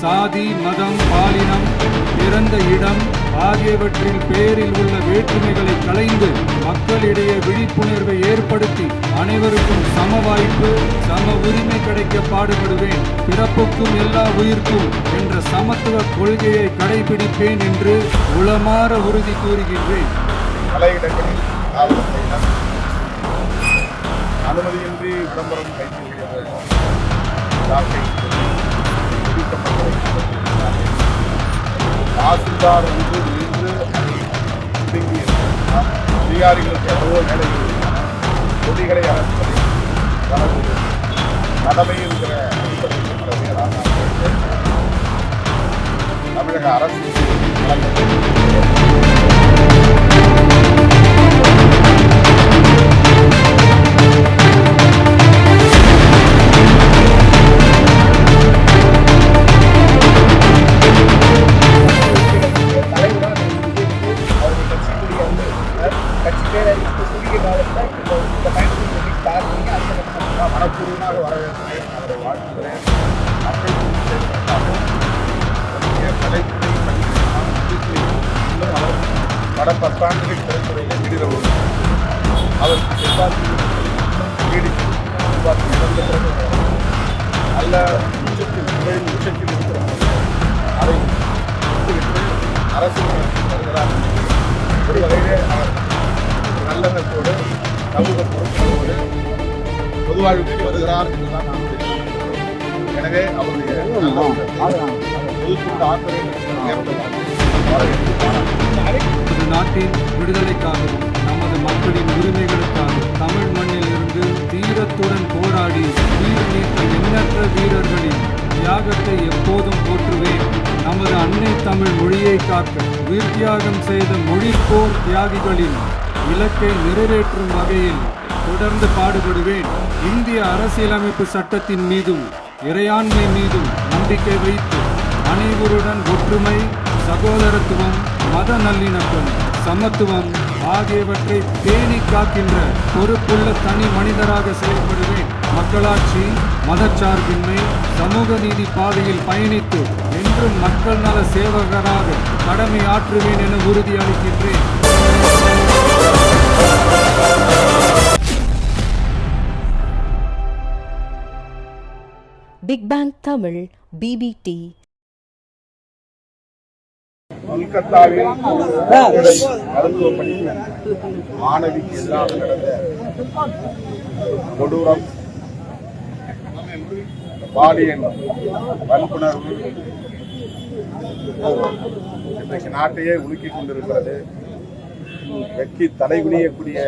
சாதி மதம் பாலினம் பிறந்த இடம் ஆகியவற்றில் பேரில் உள்ள வேற்றுமைகளை களைந்து மக்களிடையே விழிப்புணர்வை ஏற்படுத்தி அனைவருக்கும் சம வாய்ப்பு சம உரிமை கிடைக்க பாடுபடுவேன். பிறப்புக்கும் எல்லா உயிர்க்கும் என்ற சமத்துவ கொள்கையை கடைபிடிப்பேன் என்று உளமாற உறுதி கூறுகின்றேன். அனுமதியின்றி விளம்பரம் வைத்திருக்கிறது தாசில்தார் வந்து நின்று அதை அதிகாரிகளுக்கு எவ்வளோ வேலைகள் கொடிகளை அகற்றுவதை தனது கடமை என்கிற அடிப்படையில் தமிழக அரசு கட்டம் நான் வரவேற்கிறேன் அவரை வாழ்த்துகிறேன் கலைத்துறை அவர் பல பத்தாண்டுகள் திரைத்துறையில் நீடிரவும் அவருக்கு செல்வாக்கு நீடித்து செல்வாக்கு இழந்த பிறகு நல்ல உச்சத்தில் புகழின் உச்சத்தில் இருக்கிறார் அதை விட்டுவிட்டு அரசு வருகிறார் ஒரு வகையிலே அவர் நல்லெண்ணத்தோடு சமூகத்தோடு பொதுவாழ்வுக்கு வருகிறார் என்றுதான் நாம் எனவே அவருடைய பொதுக்கூட்ட நாட்டின் விடுதலைக்காகவும் நமது மக்களின் உரிமைகளுக்காகவும் தமிழ் மண்ணில் இருந்து தீரத்துடன் போராடி உயிர் நீத்த எண்ணற்ற வீரர்களின் தியாகத்தை எப்போதும் போற்றுவேன். நமது அன்னை தமிழ் மொழியை காக்க உயிர் தியாகம் செய்த மொழிப்போர் தியாகிகளின் இலக்கை நிறைவேற்றும் வகையில் தொடர்ந்து பாடுபடுவேன். இந்திய அரசியலமைப்பு சட்டத்தின் மீதும் இறையாண்மை மீதும் நம்பிக்கை வைத்து அனைவருடன் ஒற்றுமை சகோதரத்துவம் மத நல்லிணக்கம் சமத்துவம் ஆகியவற்றை பேணி காக்கின்ற பொறுப்புள்ள தனி மனிதராக செயல்படுவேன். மக்களாட்சி மதச்சார்பின்மை சமூக நீதி பாதையில் பயணித்து என்றும் மக்கள் நல சேவகராக கடமை ஆற்றுவேன் என உறுதியளிக்கின்றேன் பிக் பேங் தமிழ் பிபிடி கொல்கத்தாவில் மருத்துவ படிப்பு மாணவிக்கு எதிராக நடந்த கொடூரம் பாலியல் வன்புணர்வு இன்றைக்கு நாட்டையே உலுக்கிக் கொண்டிருக்கிறது. வெக்கி தலைகுனியக்கூடிய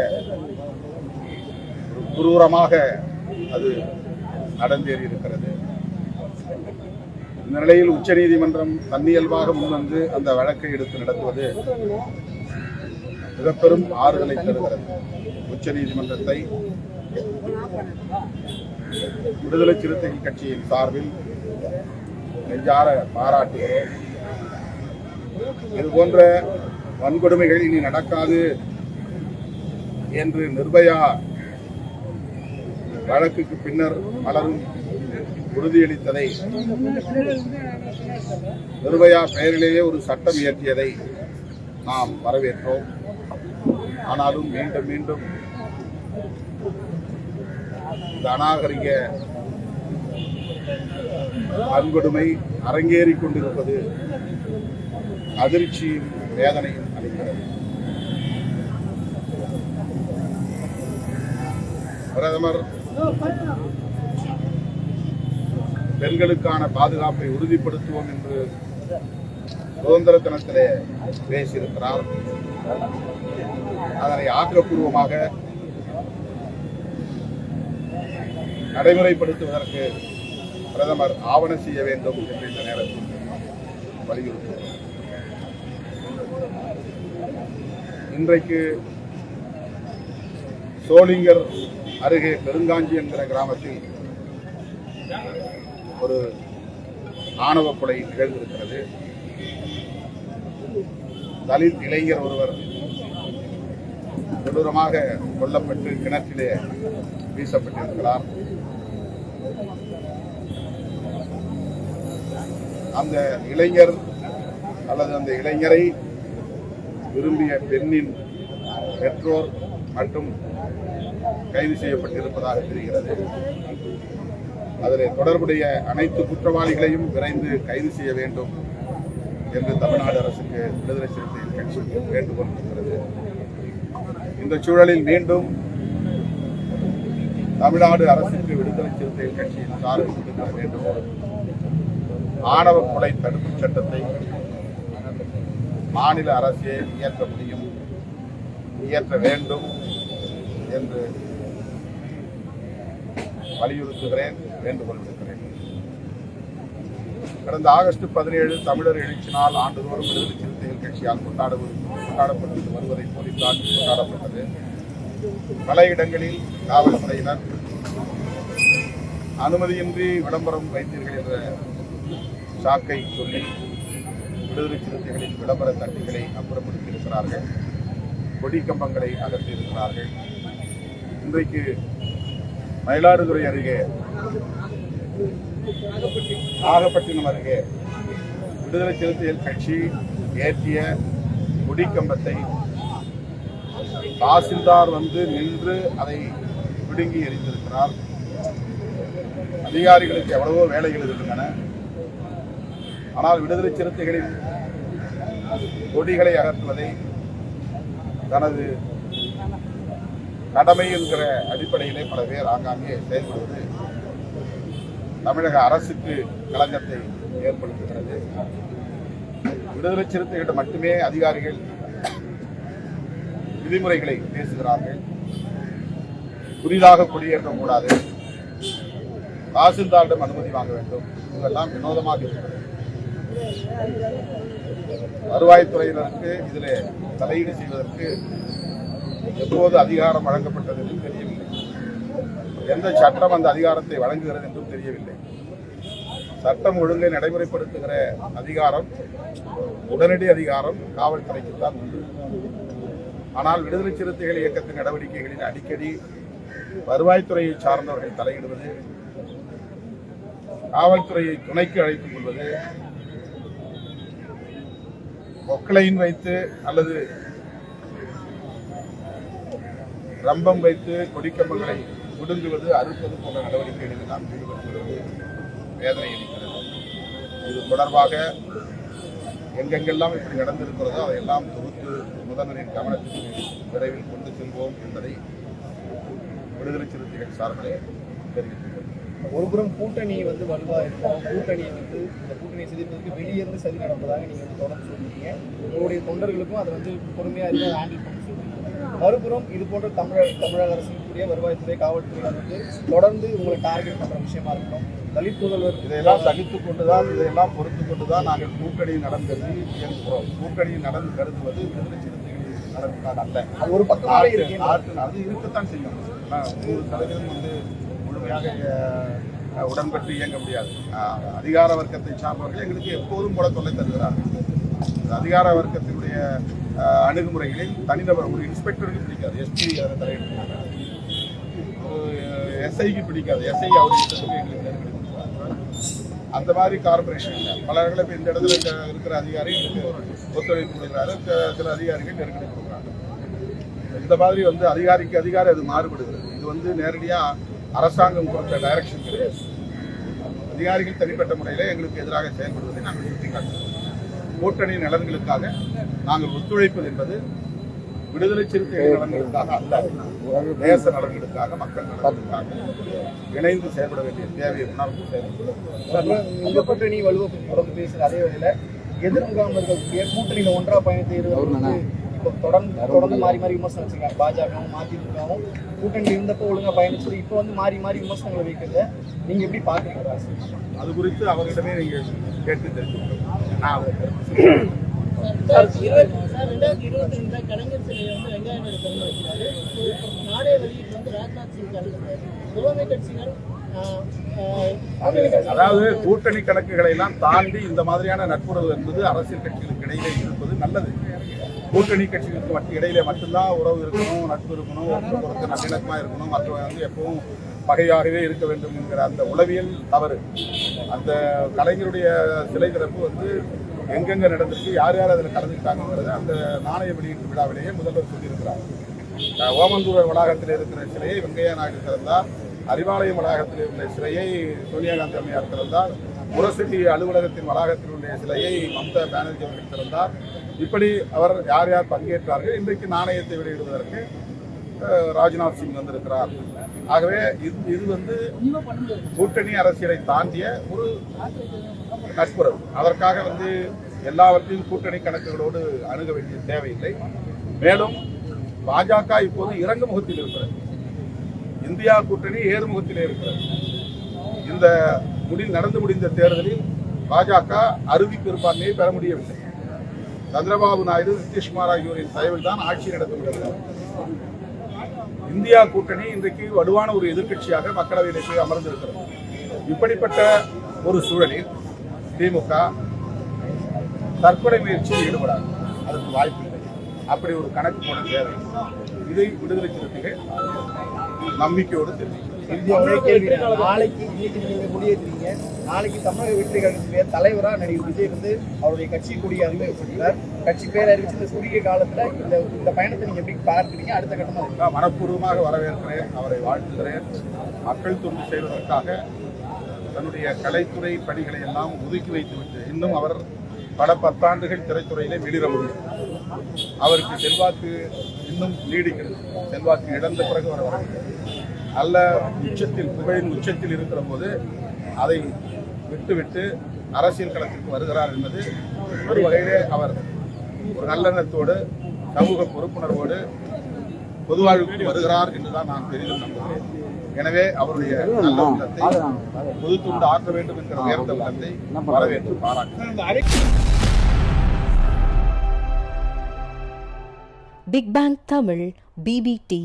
ஒரு குரூரமாக அது நடந்தேறி இருக்கிறது இந்த நிலையில் உச்சநீதிமன்றம் தன்னியல்பாக முன்வந்து அந்த வழக்கை எடுத்து நடத்துவது மிகப்பெரும் ஆறுதலை தருகிறது. உச்சநீதிமன்றத்தை விடுதலை சிறுத்தைகள் கட்சியின் சார்பில் நெஞ்சார பாராட்டுகிறோம். இது போன்ற வன்கொடுமைகள் இனி நடக்காது என்று நிர்பயா வழக்குக்கு பின்னர் பலரும் உறுதியளித்ததை நிர்பயா பெயரிலேயே ஒரு சட்டம் இயற்றியதை நாம் வரவேற்றோம். ஆனாலும் மீண்டும் மீண்டும் இந்த அநாகரிக வன்கொடுமை அரங்கேறி கொண்டிருப்பது அதிர்ச்சியும் வேதனையும் அளிக்கிறது. பிரதமர் பெண்களுக்கான பாதுகாப்பை உறுதிப்படுத்துவோம் என்று சுதந்திர தினத்திலே பேசியிருக்கிறார். அதனை ஆக்கப்பூர்வமாக நடைமுறைப்படுத்துவதற்கு பிரதமர் ஆவண செய்ய வேண்டும் என்று இந்த நேரத்தில் வலியுறுத்துகிறோம். இன்றைக்கு சோளிங்கர் அருகே பெருங்காஞ்சி என்கிற கிராமத்தில் ஒரு ஆணவ கொலை நிகழ்ந்திருக்கிறது. தலித் இளைஞர் ஒருவர் கொடூரமாக கொல்லப்பட்டு கிணற்றிலே வீசப்பட்டிருக்கிறார். அந்த இளைஞர் அல்லது அந்த இளைஞரை விரும்பிய பெண்ணின் பெற்றோர் மட்டும் கைது செய்யப்பட்டிருப்பதாக தெரிகிறது. அதில் தொடர்புடைய அனைத்து குற்றவாளிகளையும் விரைந்து கைது செய்ய வேண்டும் என்று தமிழ்நாடு அரசுக்கு விடுதலை சிறுத்தைகள் கட்சி வேண்டுகோள் இருக்கிறது இந்த சூழலில் மீண்டும் தமிழ்நாடு அரசுக்கு விடுதலை சிறுத்தைகள் கட்சியின் சார்பில் விடுக்கிற வேண்டும். ஆணவ கொலை தடுப்புச் சட்டத்தை மாநில அரசே இயற்ற முடியும் இயற்ற வேண்டும் என்று வலியுறுத்துகிறேன். வேண்டுகோள் விடுக்கிறேன் கடந்த ஆகஸ்ட் பதினேழு தமிழர் எழுச்சி நாள் ஆண்டுதோறும் விடுதலை சிறுத்தைகள் கட்சியால் கொண்டாடுவது கொண்டாடப்பட்டு வருவதை போலீசார் கொண்டாடப்பட்டது. பல இடங்களில் காவல்துறையினர் அனுமதியின்றி விளம்பரம் வைத்தீர்கள் என்ற சாக்கை சொல்லி விடுதலை சிறுத்தைகளின் விளம்பர தட்டுகளை அப்புறப்படுத்தி இருக்கிறார்கள் கொடி கம்பங்களை அகற்றியிருக்கிறார்கள். இன்றைக்கு மயிலாடுதுறை அருகே நாகப்பட்டினம் அருகே விடுதலை சிறுத்தைகள் கட்சி ஏற்றிய கொடிக்கம்பத்தை தாசில்தார் வந்து நின்று அதை பிடுங்கி எரிந்திருக்கிறார் அதிகாரிகளுக்கு எவ்வளவோ வேலைகள் இருக்கின்றன. ஆனால் விடுதலை சிறுத்தைகளின் கொடிகளை அகற்றுவதை தனது கடமை என்கிற அடிப்படையிலே பல பேர் ஆங்காங்கே செயல்படுவது தமிழக அரசுக்கு களங்கத்தை ஏற்படுத்துகிறது. விடுதலை சிறுத்தைகளிடம் மட்டுமே அதிகாரிகள் விதிமுறைகளை பேசுகிறார்கள். புதிதாக குடியேற்றக்கூடாது தாசில்தாரிடம் அனுமதி வாங்க வேண்டும். இதெல்லாம் வினோதமாக இருக்கிறது. வருவாய்த்துறையினருக்கு இதில் தலையீடு செய்வதற்கு எப்போது அதிகாரம் வழங்கப்பட்டது என்றும் தெரியவில்லை. எந்த சட்டம் அந்த அதிகாரத்தை வழங்குகிறது என்றும் தெரியவில்லை. சட்டம் ஒழுங்கை நடைமுறைப்படுத்துகிற அதிகாரம் உடனடி அதிகாரம் காவல்துறைக்கு தான் உண்டு. ஆனால் விடுதலை சிறுத்தைகள் இயக்கத்தின் நடவடிக்கைகளில் அடிக்கடி வருவாய்த்துறையை சார்ந்தவர்கள் தலையிடுவது காவல்துறையை துணைக்கு அழைத்துக் கொள்வது பொக்லைன் வைத்து அல்லது ரம்பம் வைத்து கொடிக்கம்பங்களை ஒடுங்குவது அறுப்பது போன்ற நடவடிக்கைகளில் எல்லாம் ஈடுபடுகிறது. வேதனை அளிக்கிறது. இது தொடர்பாக எங்கெங்கெல்லாம் இப்படி நடந்திருக்கிறதோ அதையெல்லாம் தொகுத்து முதல்வரின் கவனத்துக்கு விரைவில் கொண்டு செல்வோம் என்பதை விடுதலை சிறுத்தைகள் சார்பிலே தெரிவித்துள்ளது ஒருபுறம் கூட்டணி வந்து வலுவா இருக்கும் கூட்டணி வந்து இந்த கூட்டணி சிதைப்பதற்கு வெளியே இருந்து சதி நடப்பதாக நீங்க வந்து தொடர்ந்து சொல்றீங்க. உங்களுடைய தொண்டர்களுக்கும் அதை வந்து பொறுமையா இருந்து ஹேண்டில் பண்ண சொல்றீங்க. மறுபுறம் இது போன்ற தமிழக தமிழக அரசுக்குரிய வருவாய்த்துறை காவல்துறை வந்து தொடர்ந்து உங்களை டார்கெட் பண்ற விஷயமா இருக்கட்டும் தலித் முதல்வர் இதையெல்லாம் சகித்துக் கொண்டுதான் இதையெல்லாம் பொறுத்து கொண்டுதான் நாங்கள் கூட்டணி நலன் கருதி இயங்குகிறோம். கூட்டணி நலன் கருதுவது விடுதலை சிறுத்தைகளின் நலன்தான் அல்ல. அது ஒரு பக்கமாவே நாட்டு இருக்கு அது இருக்கத்தான் செய்யும். நூறு சதவீதம் வந்து முழுமையாக உடன்பட்டு இயங்க முடியாது. அதிகார வர்க்கத்தை சார்ந்தவர்கள் எங்களுக்கு எப்போதும் கூட தொல்லை தருகிறார்கள். அதிகார வர்க்கத்தினுடைய அணுகுமுறைகளை தனிநபர் ஒரு இன்ஸ்பெக்டருக்கு பிடிக்காது. எஸ்பி தலையிட்டு எஸ்ஐக்கு பிடிக்காது. எஸ்ஐ அவருக்கு எங்களுக்கு நெருக்கடி அந்த மாதிரி கார்பரேஷன் இல்லை. பல இடங்களில் இப்போ இந்த இடத்துல இருக்கிற அதிகாரி ஒத்துழைப்பு கொடுக்குறாரு. சில- சில அதிகாரிகள் நெருக்கடி கொடுக்குறாங்க. இந்த மாதிரி வந்து அதிகாரிக்கு அதிகாரி அது மாறுபடுகிறது. இது வந்து நேரடியாக அரசாங்கம் கொடுத்த டைரக்ஷன் கிடையாது. அதிகாரிகள் தனிப்பட்ட முறையில் எங்களுக்கு எதிராக செயல்படுவதை நாங்கள் சுட்டிக்காட்டுறோம் கூட்டணி நலன்களுக்காக நாங்கள் ஒத்துழைப்பது என்பது விடுதலை சிறுத்தைகள் நலன்களுக்காக அல்ல. தேச நலன்களுக்காக மக்கள் நலன்களுக்காக இணைந்து செயல்பட வேண்டிய தேவையை உணர்ந்து இந்த கூட்டணி வலுவை தொடர்ந்து பேசுற அதே வேளையில எதிர் முகாமர்களுடைய கூட்டணியில ஒன்றா பயணித்து இப்போ தொடர்ந்து தொடர்ந்து மாறி மாறி விமர்சனம் வச்சிருக்காங்க. பாஜகவும் மதிமுகவும் கூட்டணி இருந்தப்போ ஒழுங்கா பயணிச்சது இப்போ வந்து மாறி மாறி விமர்சனங்களை வைக்கிறத. நீங்க எப்படி பாக்குறீங்க ராசி? அது குறித்து அவர்களிடமே நீங்கள் கேட்டு தெரிஞ்சுக்கணும். அதாவது கூட்டணி கணக்குகளை எல்லாம் தாண்டி இந்த மாதிரியான நட்புறவு என்பது அரசியல் கட்சிகளுக்கு இடையிலே இருப்பது நல்லது. கூட்டணி கட்சிகளுக்கு மட்டும் இடையிலே மட்டும்தான் உறவு இருக்கணும் நட்பு இருக்கணும் ஒருத்தருக்கு நல்லிணக்கமாக இருக்கணும் மற்றவங்க வந்து எப்பவும் பகையாகவே இருக்க வேண்டும் என்கிற அந்த உளவியல் தவறு. அந்த கலைஞருடைய சிலை திறப்பு வந்து எங்கெங்க நடந்திருக்கு யார் யார் அதில் கலந்துக்கிட்டாங்கிறத அந்த நாணய வெளியீட்டு விழாவிலேயே முதல்வர் சொல்லியிருக்கிறார். ஓமந்தூர் வளாகத்தில் இருக்கிற சிலையை வெங்கையா நாயுடு திறந்தார் அறிவாலயம் வளாகத்தில் உள்ள சிலையை சோனியா காந்தி அம்மையார் திறந்தார் முரசொலி அலுவலகத்தின் வளாகத்தில் உள்ள சிலையை மம்தா பானர்ஜி அவர்கள் திறந்தார் இப்படி அவர் யார் யார் பங்கேற்றார்கள்? இன்றைக்கு நாணயத்தை வெளியிடுவதற்கு ராஜ்நாத் சிங் வந்திருக்கிறார். ஆகவே இது இது வந்து கூட்டணி அரசியலை தாண்டிய ஒரு நட்புறவு. அதற்காக வந்து எல்லாவற்றையும் கூட்டணி கணக்குகளோடு அணுக வேண்டிய தேவையில்லை. மேலும் பாஜக இப்போது இறங்கு முகத்தில் இருக்கிறது. இந்தியா கூட்டணி ஏறுமுகத்திலே இருக்கிறது. இந்த முடி நடந்து முடிந்த தேர்தலில் பாஜக அறுதி பெரும்பான்மையை பெற முடியவில்லை. சந்திரபாபு நாயுடு நிதிஷ்குமார் ஆகியோரின் தலைவர் தான் ஆட்சி நடத்த இந்தியா கூட்டணி இன்றைக்கு வலுவான ஒரு எதிர்க்கட்சியாக மக்களவையில் போய் அமர்ந்திருக்கிறது. இப்படிப்பட்ட ஒரு சூழலில் திமுக தற்கொலை முயற்சியில் ஈடுபடாது. அதற்கு வாய்ப்பில்லை அப்படி ஒரு கணக்கு போட தேவை. இதை விடுதலை சிறுத்தைகள் நம்பிக்கையோடு தெரிவிக்கும் நாளைக்கு இன்னைக்கு நீங்க கொடியேற்றுறீங்க நாளைக்கு தமிழக வெற்றி கழகத்துடைய தலைவரா நடிகர் விஜய் வந்து அவருடைய கட்சி கொடியை அறிமுகப்படுத்தினார் கட்சி பேர் அறிவிச்சு இந்த குறுகிய காலத்துல இந்த இந்த பயணத்தை நீங்க எப்படி பார்க்குறீங்க? அடுத்த கட்டமா இருக்கு நான் மனப்பூர்வமாக வரவேற்கிறேன். அவரை வாழ்த்துகிறேன். மக்கள் தொண்டு செய்வதற்காக தன்னுடைய கலைத்துறை பணிகளை எல்லாம் ஒதுக்கி வைத்துவிட்டு இன்னும் அவர் பல பத்தாண்டுகள் திரைத்துறையிலே வெளியிட முடியும். அவருக்கு செல்வாக்கு இன்னும் நீடிக்கிறது. செல்வாக்கு இழந்த பிறகு அவர் வரவில்லை நல்ல உச்சத்தில் புகழின் உச்சத்தில் இருக்கிற போது அதை விட்டுவிட்டு அரசியல் களத்திற்கு வருகிறார் என்பது ஒரு வகையிலே அவர் ஒரு நல்லெண்ணத்தோடு சமூக பொறுப்புணர்வோடு பொதுவாழ்வுக்கு வருகிறார் என்றுதான் நான் பெரிதும் நம்புகிறேன். எனவே அவருடைய நல்ல உள்ளத்தை பொதுத்துண்டு ஆற்ற வேண்டும் என்கிற உயர்ந்த உள்ளத்தை வரவேற்று பாராட்டு பிக் பேங் தமிழ் பிபிடி